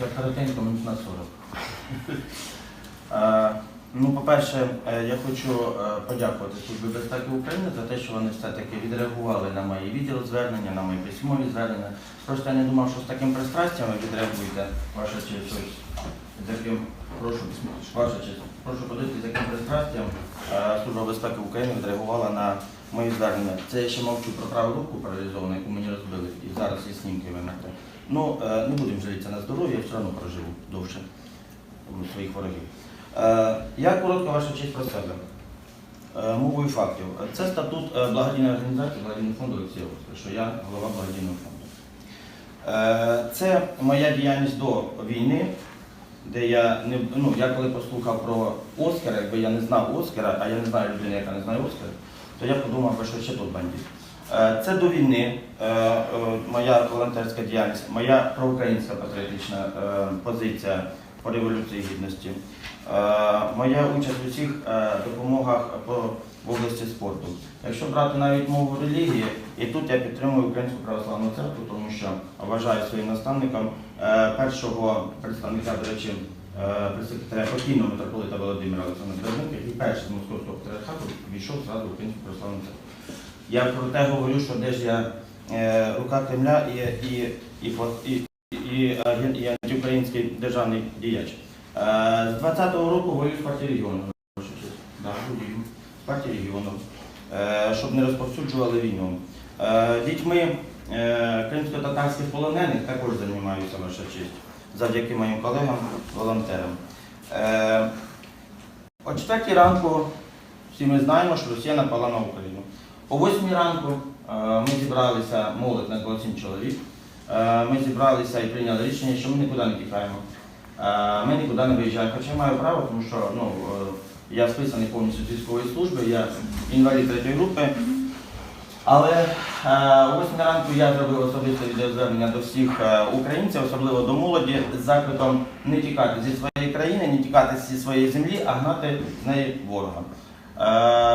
Я коротенько минут на 40. Е, Ну, по-перше, е, я хочу е, подякувати Службі безпеки України за те, що вони все-таки відреагували на мої відеозвернення, на мої письмові звернення. Просто я не думав, що з таким пристрастям ви відреагуєте, ваша честь, прошу, прошу подивитися, з яким пристрастям Служба безпеки України відреагувала на мої звернення. Це я ще мовчу про праву руку паралізовану, яку мені розбили, і зараз є снімки вимогти. Ну, е, не будемо жалітися на здоров'я, я все одно проживу довше своїх ворогів. Е, Я коротко ваша честь про себе. Е, Мовою фактів. Це статут благодійної організації благодійного фонду Олексія що я голова благодійного фонду. Це моя діяльність до війни, де я не ну, я коли послухав про Оскара, якби я не знав Оскара, а я не знаю людини, яка не знає Оскара, то я подумав, що ще тут бандит. Е, Це до війни е, е, моя волонтерська діяльність, моя проукраїнська патріотична позиція по революції гідності, е, моя участь у всіх е, допомогах по в області спорту. Якщо брати навіть мову релігії, і тут я підтримую Українську православну церкву, тому що вважаю своїм наставником е, першого представника, до речі, е, прес-секретаря покійного митрополита Володимира Олександра Берника, який перший з московського патріархату війшов зразу в Українську православну церкву. Я про те говорю, що де ж я е, рука Кремля і, і, і, і, і, антиукраїнський державний діяч. Е, з 20-го року воюю з партії регіону. з партії регіону, е, щоб не розповсюджували війну. Е, дітьми кримсько-татарських полонених також займаюся ваша честь, завдяки моїм колегам, волонтерам. О 4 ранку всі ми знаємо, що Росія напала на Україну. О 8 ранку ми зібралися, молодь на 27 чоловік. Е, Ми зібралися і прийняли рішення, що ми нікуди не тікаємо. Е, Ми нікуди не виїжджаємо. Хоча маю право, тому що ну, е, я списаний повністю з військової служби, я інвалід третьої групи. Але е, о 8 ранку я зробив особисте відеозвернення до всіх українців, особливо до молоді, з закликом не тікати зі своєї країни, не тікати зі своєї землі, а гнати з неї ворога.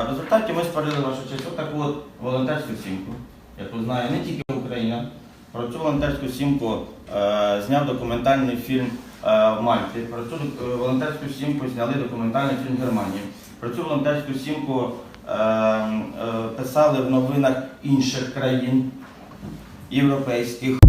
В результаті ми створили вашу честь отаку от волонтерську сімку, яку знає не тільки Україна. Про цю волонтерську сімку е, зняв документальний фільм е, в Мальті. Про цю е, волонтерську сімку зняли документальний фільм в Германії. Про цю волонтерську сімку е, е, писали в новинах інших країн європейських.